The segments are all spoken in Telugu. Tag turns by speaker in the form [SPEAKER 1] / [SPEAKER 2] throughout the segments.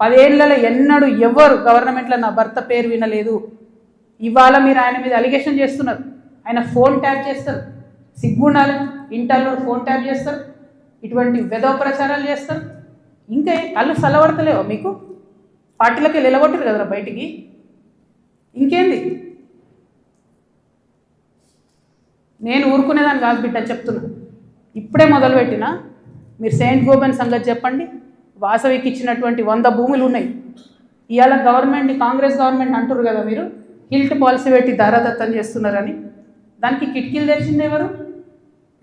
[SPEAKER 1] పదేళ్ళలో ఎన్నడూ ఎవరు గవర్నమెంట్లో నా భర్త పేరు వినలేదు. ఇవాళ మీరు ఆయన మీద అలిగేషన్ చేస్తున్నారు. ఆయన ఫోన్ ట్యాప్ చేస్తారు. సిగ్గుండాలి. ఇంటర్లో ఫోన్ ట్యాప్ చేస్తారు. ఇటువంటి వెధవ ప్రచారాలు చేస్తారు. ఇంకా కళ్ళు చల్లబడతలేవా మీకు? పార్టీలకి నిలబొట్టరు కదరా బయటికి? ఇంకేంది? నేను ఊరుకునేదాన్ని కాదు బిడ్డ చెప్తున్నా. ఇప్పుడే మొదలుపెట్టిన. మీరు సెయింట్ గోబెన్ సంగతి చెప్పండి. వాసవికి ఇచ్చినటువంటి వంద భూములు ఉన్నాయి. ఇవాళ గవర్నమెంట్ని కాంగ్రెస్ గవర్నమెంట్ అంటారు కదా మీరు? హిల్ట్ పాలసీ పెట్టి ధారాదత్తం చేస్తున్నారని. దానికి కిటికీలు తెరిచింది ఎవరు?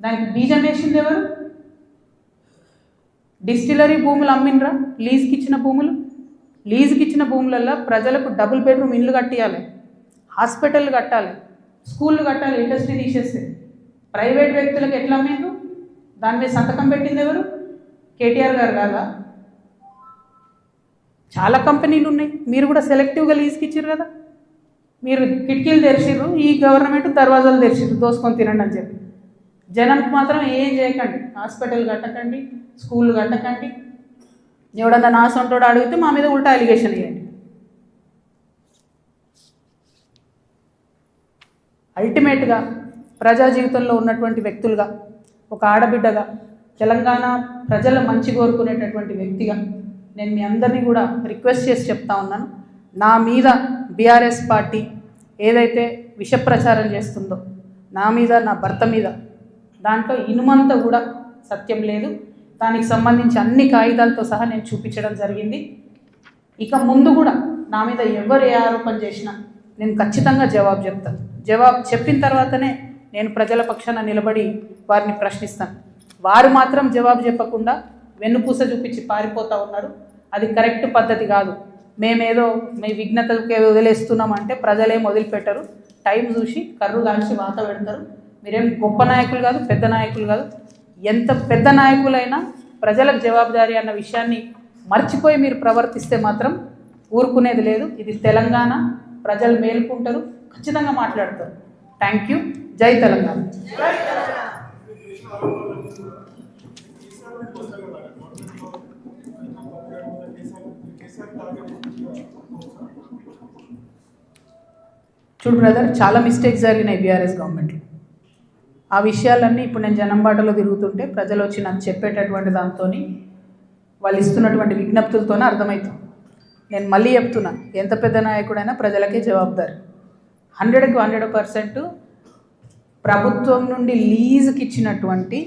[SPEAKER 1] దానికి బీజం వేసింది ఎవరు? డిస్టిలరీ భూములు అమ్మినరా లీజ్కి ఇచ్చిన భూములు? లీజుకి ఇచ్చిన భూములల్లో ప్రజలకు డబుల్ బెడ్రూమ్ ఇండ్లు కట్టియాలి. హాస్పిటల్ కట్టాలి. స్కూళ్ళు కట్టాలి ఇండస్ట్రీ తీసేస్తే. ప్రైవేట్ వ్యక్తులకు ఎట్లా అమ్మిండ్రు? దాని మీద సంతకం పెట్టింది ఎవరు? కేటీఆర్ గారు కాదా? చాలా కంపెనీలు ఉన్నాయి. మీరు కూడా సెలెక్టివ్గా లీజ్కి ఇచ్చారు కదా. మీరు కిటికీలు తెరిచిర్రు ఈ గవర్నమెంట్ దర్వాజాలు తెరిచిర్రు దోసుకొని తినండి అని చెప్పి. జనానికి మాత్రం ఏం చేయకండి. హాస్పిటల్ కట్టకండి స్కూల్ కట్టకండి. ఎవడన్నా నా సొంటోడు అడిగితే మా మీద ఉల్టా అలిగేషన్ ఇవ్వండి అల్టిమేట్గా ప్రజా జీవితంలో ఉన్నటువంటి వ్యక్తులుగా ఒక ఆడబిడ్డగా తెలంగాణ ప్రజల మంచి కోరుకునేటటువంటి వ్యక్తిగా నేను మీ అందరినీ కూడా రిక్వెస్ట్ చేసి చెప్తా ఉన్నాను. నా మీద బీఆర్ఎస్ పార్టీ ఏదైతే విష ప్రచారం చేస్తుందో నా మీద నా భర్త మీద దాంట్లో ఇనుమంతా కూడా సత్యం లేదు. దానికి సంబంధించి అన్ని కాగితాలతో సహా నేను చూపించడం జరిగింది. ఇక ముందు కూడా నా మీద ఎవరు ఏ ఆరోపణ చేసినా నేను ఖచ్చితంగా జవాబు చెప్తాను. జవాబు చెప్పిన తర్వాతనే నేను ప్రజల పక్షాన నిలబడి వారిని ప్రశ్నిస్తాను. వారు మాత్రం జవాబు చెప్పకుండా వెన్నుపూస చూపించి పారిపోతూ ఉన్నారు. అది కరెక్ట్ పద్ధతి కాదు. మేమేదో మీ విఘ్నతకే వదిలేస్తున్నామంటే ప్రజలేం వదిలిపెట్టరు టైం చూసి కర్రు దాల్చి వాత పెడతారు. మీరేం గొప్ప నాయకులు కాదు పెద్ద నాయకులు కాదు. ఎంత పెద్ద నాయకులైనా ప్రజలకు జవాబుదారీ అన్న విషయాన్ని మర్చిపోయి మీరు ప్రవర్తిస్తే మాత్రం ఊరుకునేది లేదు. ఇది తెలంగాణ. ప్రజలు మేలుకుంటారు. ఖచ్చితంగా మాట్లాడతారు. థ్యాంక్ యూ జై తెలంగాణ. చూడు బ్రదర్ చాలా మిస్టేక్స్ జరిగినాయి బీఆర్ఎస్ గవర్నమెంట్లో ఆ విషయాలన్నీ ఇప్పుడు నేను జనం బాటలో తిరుగుతుంటే ప్రజలు వచ్చి నాకు చెప్పేటటువంటి దాంతో వాళ్ళు ఇస్తున్నటువంటి విజ్ఞప్తులతోనే అర్థమవుతాం నేను మళ్ళీ చెప్తున్నా ఎంత పెద్ద నాయకుడైనా ప్రజలకే జవాబుదారి. హండ్రెడ్కి హండ్రెడ్ పర్సెంట్ ప్రభుత్వం నుండి లీజుకి ఇచ్చినటువంటి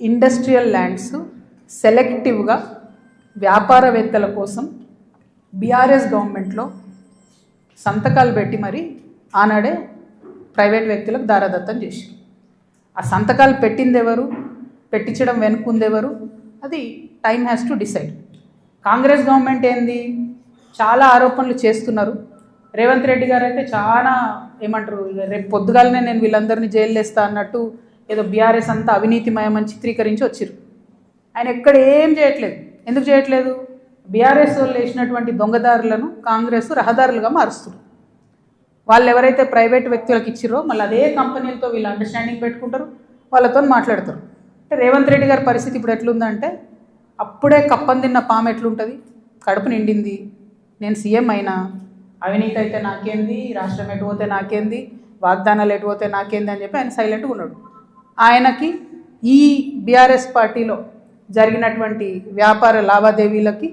[SPEAKER 1] ఇండస్ట్రియల్ ల్యాండ్స్ సెలెక్టివ్గా వ్యాపారవేత్తల కోసం బీఆర్ఎస్ గవర్నమెంట్లో సంతకాలు పెట్టి మరి ఆనాడే ప్రైవేట్ వ్యక్తులకు దారాదత్తం చేశారు. ఆ సంతకాలు పెట్టింది ఎవరు పెట్టించడం వెనుకుంది ఎవరు అది time has to decide Congress government ఏంది? చాలా ఆరోపణలు చేస్తున్నారు. రేవంత్ రెడ్డి గారు అయితే చాలా ఏమంటారు ఇక రేపు పొద్దుగాలనే నేను వీళ్ళందరినీ జైలు వేస్తా అన్నట్టు ఏదో బీఆర్ఎస్ అంతా అవినీతిమయమని చిత్రీకరించి వచ్చారు ఆయన ఎక్కడ ఏం చేయట్లేదు. ఎందుకు చేయట్లేదు? బీఆర్ఎస్ వాళ్ళు వేసినటువంటి దొంగదారులను కాంగ్రెస్ రహదారులుగా మారుస్తుంది వాళ్ళు ఎవరైతే ప్రైవేట్ వ్యక్తులకు ఇచ్చిరో మళ్ళీ అదే కంపెనీలతో వీళ్ళు అండర్స్టాండింగ్ పెట్టుకుంటారు వాళ్ళతో మాట్లాడతారు. అంటే రేవంత్ రెడ్డి గారి పరిస్థితి ఇప్పుడు ఎట్లుందంటే అప్పుడే కప్పం తిన్న పాము ఎట్లుంటుంది? కడుపు నిండింది. నేను సీఎం అయినా అవినీతి అయితే నాకేంది రాష్ట్రం ఎటు పోతే నాకేంది వాగ్దానాలు ఎటు పోతే నాకేంది అని చెప్పి ఆయన సైలెంట్గా ఉన్నాడు. ఆయనకి ఈ బీఆర్ఎస్ పార్టీలో జరిగినటువంటి వ్యాపార లావాదేవీలకి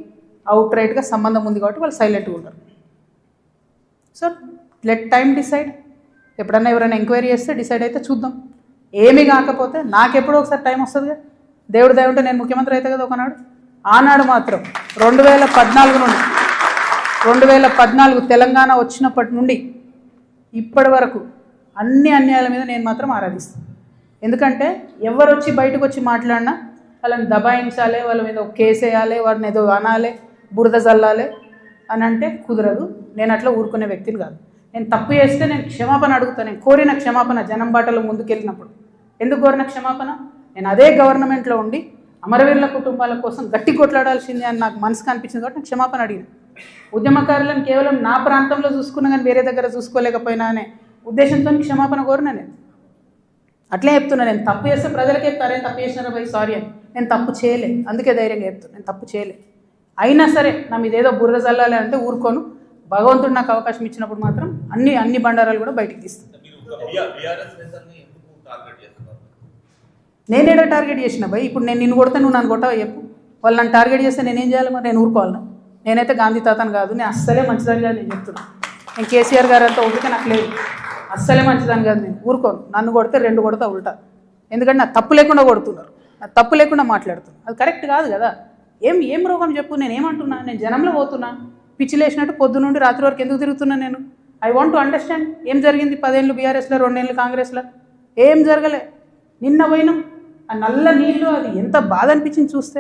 [SPEAKER 1] అవుట్ రైట్గా సంబంధం ఉంది కాబట్టి వాళ్ళు సైలెంట్గా ఉంటారు. సో లెట్ టైం డిసైడ్ ఎప్పుడన్నా ఎవరైనా ఎంక్వైరీ చేస్తే డిసైడ్ అయితే చూద్దాం. ఏమీ కాకపోతే నాకెప్పుడో ఒకసారి టైం వస్తుంది దేవుడు దేవుంటే నేను ముఖ్యమంత్రి అయితే కదా ఒకనాడు? ఆనాడు మాత్రం రెండు వేల పద్నాలుగు నుండి రెండు వేల పద్నాలుగు తెలంగాణ వచ్చినప్పటి నుండి ఇప్పటి వరకు అన్ని అన్యాయాల మీద నేను మాత్రం ఆరాధిస్తాను ఎందుకంటే ఎవరు వచ్చి బయటకు వచ్చి మాట్లాడినా వాళ్ళని దబాయించాలి వాళ్ళ మీద ఒక కేసు వేయాలి వారిని ఏదో అనాలి బురద జల్లాలి అని అంటే కుదరదు. నేను అట్లా ఊరుకునే వ్యక్తిని కాదు. నేను తప్పు చేస్తే నేను క్షమాపణ అడుగుతాను నేను కోరిన క్షమాపణ జనం బాటలో ముందుకెళ్ళినప్పుడు. ఎందుకు కోరిన క్షమాపణ? నేను అదే గవర్నమెంట్లో ఉండి అమరవీరుల కుటుంబాల కోసం గట్టి కొట్లాడాల్సిందే అని నాకు మనసుకు అనిపించింది కాబట్టి నేను క్షమాపణ అడిగిన. ఉద్యమకారులను కేవలం నా ప్రాంతంలో చూసుకున్నా కానీ వేరే దగ్గర చూసుకోలేకపోయినా అనే ఉద్దేశంతో క్షమాపణ కోరిన నేను. అట్లే చెప్తున్నా నేను తప్పు చేస్తే ప్రజలకి చెప్తారే తప్పు చేసినారా భయ్? సారీ అని. నేను తప్పు చేయలే అందుకే ధైర్యంగా చెప్తున్నాను నేను తప్పు చేయలే అయినా సరే నా మీద ఏదో బుర్ర చల్లాలి అంటే ఊరుకోను. భగవంతుడు నాకు అవకాశం ఇచ్చినప్పుడు మాత్రం అన్ని అన్ని బండారాలు కూడా బయటికి తీస్తాను నేనేడో టార్గెట్ చేసిన భయ్? ఇప్పుడు నేను నిన్ను కొడితే నువ్వు నన్ను కొట్టవా చెప్పు. వాళ్ళు నన్ను టార్గెట్ చేస్తే నేనేం చేయాలి మరి? నేను ఊరుకోవాలన్నా నేనైతే గాంధీ తాతను కాదు నేను అస్సలే మంచిదని కాదు నేను చెప్తున్నా. నేను కేసీఆర్ గారు అంతా ఓపిక నాకు లేదు. అస్సలే మంచిదని కాదు నేను ఊరుకోను. నన్ను కొడితే రెండు కొడతా ఉల్టా. ఎందుకంటే నా తప్పు లేకుండా కొడుతున్నారు. నా తప్పు లేకుండా మాట్లాడుతున్నారు. అది కరెక్ట్ కాదు కదా. ఏం ఏం రోగం చెప్పు? నేను ఏమంటున్నా? నేను జనంలో పోతున్నా. పిచ్చి లేచినట్టు పొద్దు నుండి రాత్రి వరకు ఎందుకు తిరుగుతున్నా నేను? ఐ వాంట్ టు అండర్స్టాండ్ ఏం జరిగింది పదేళ్ళు బీఆర్ఎస్లో రెండేళ్ళు కాంగ్రెస్లో ఏం జరగలే? నిన్న పోయినాం. ఆ నల్ల నీళ్ళు అది ఎంత బాధ అనిపించింది చూస్తే.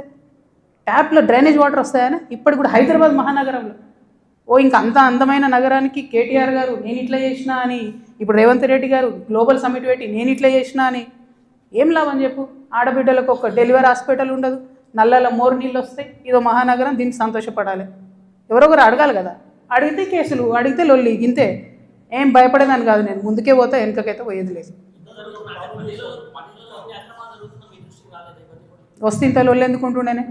[SPEAKER 1] ట్యాప్లో డ్రైనేజ్ వాటర్ వస్తాయని? ఇప్పటి కూడా హైదరాబాద్ మహానగరంలో. ఓ ఇంక అంత అందమైన నగరానికి కేటీఆర్ గారు నేను ఇట్లా చేసినా అని ఇప్పుడు రేవంత్ రెడ్డి గారు గ్లోబల్ సమిట్ పెట్టి నేను ఇట్లా చేసినా అని ఏం లాభం చెప్పు? ఆడబిడ్డలకు ఒక డెలివరీ హాస్పిటల్ ఉండదు. నల్లల మోరు నీళ్ళు వస్తాయి. ఇదో మహానగరం దీనికి సంతోషపడాలి. ఎవరొకరు అడగాలి కదా. అడిగితే కేసులు అడిగితే లొల్లి ఇంతే. ఏం భయపడేదాన్ని కాదు నేను. ముందుకే పోతా వెనకకైతే పోయేది లేదు. వస్తే ఇంత లొల్లు ఎందుకుంటుండేనే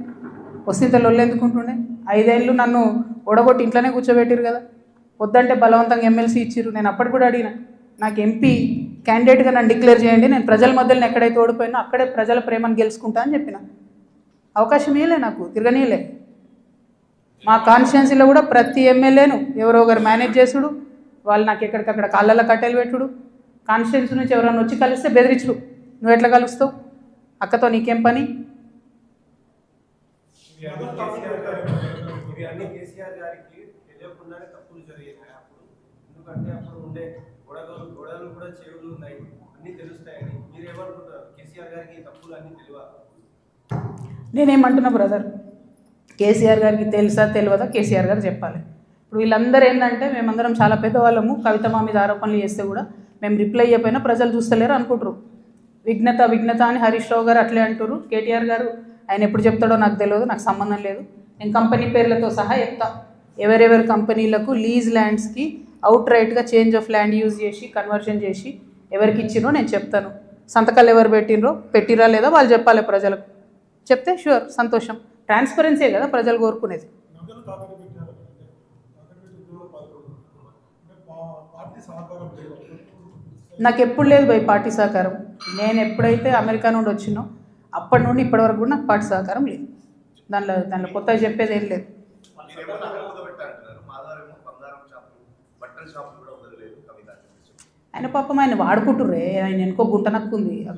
[SPEAKER 1] వస్తే ఇంత లొల్లు ఎందుకుంటుండే? ఐదేళ్ళు నన్ను ఒడగొట్టి ఇంట్లోనే కూర్చోబెట్టిరు కదా. వద్దంటే బలవంతంగా ఎమ్మెల్సీ ఇచ్చిర్రు. నేను అప్పటికి కూడా అడిగిన నాకు ఎంపీ క్యాండిడేట్గా నన్ను డిక్లేర్ చేయండి. నేను ప్రజల మధ్యలో ఎక్కడైతే ఓడిపోయినా అక్కడే ప్రజల ప్రేమను గెలుచుకుంటా అని చెప్పిన. అవకాశం ఇవ్వలే నాకు తిరగనీయలే. మా కాన్స్టిట్యున్సీలో కూడా ప్రతి ఎమ్మెల్యేను ఎవరో ఒకరు మేనేజ్ చేసుడు వాళ్ళు నాకు ఎక్కడికక్కడ కాళ్ళలో కట్టెలు పెట్టుడు కాన్స్టిట్యున్సీ నుంచి ఎవరైనా వచ్చి కలిస్తే బెదిరించుడు. నువ్వు ఎట్లా కలుస్తావు? అక్కతో నీకేం పని? నేనేమంటున్నా బ్రదర్ కేసీఆర్ గారికి తెలుసా తెలియదా? కేసీఆర్ గారు చెప్పాలి. ఇప్పుడు వీళ్ళందరూ ఏంటంటే మేమందరం చాలా పెద్దవాళ్ళము. కవిత మా మీద ఆరోపణలు చేస్తే కూడా మేము రిప్లై అయిపోయినా ప్రజలు చూస్తలేరు అనుకుంటారు విఘ్నత విఘ్నత అని హరీష్ రావు గారు అట్లే అంటారు కేటీఆర్ గారు ఆయన ఎప్పుడు చెప్తాడో నాకు తెలియదు నాకు సంబంధం లేదు. నేను కంపెనీ పేర్లతో సహా చెప్తా. ఎవరెవరి కంపెనీలకు లీజ్ ల్యాండ్స్కి అవుట్ రైట్గా చేంజ్ ఆఫ్ ల్యాండ్ యూజ్ చేసి కన్వర్షన్ చేసి ఎవరికి ఇచ్చినో నేను చెప్తాను. సంతకాలు ఎవరు పెట్టినరో పెట్టిరా లేదా వాళ్ళు చెప్పాలి ప్రజలకు. చెప్తే షూర్ సంతోషం. ట్రాన్స్పరెన్సీ కదా ప్రజలు కోరుకునేది. నాకు ఎప్పుడు లేదు. భయ్ పార్టీ సహకారం. నేను ఎప్పుడైతే అమెరికా నుండి వచ్చినో అప్పటి నుండి ఇప్పటి వరకు కూడా నాకు పార్టీ సహకారం లేదు. దానిలో దానిలో కొత్తగా చెప్పేది ఏం లేదు. ఆయన పాపం ఆయన వాడుకుంటుర్రే. ఆయన ఎనుకో గుంట నక్కుంది.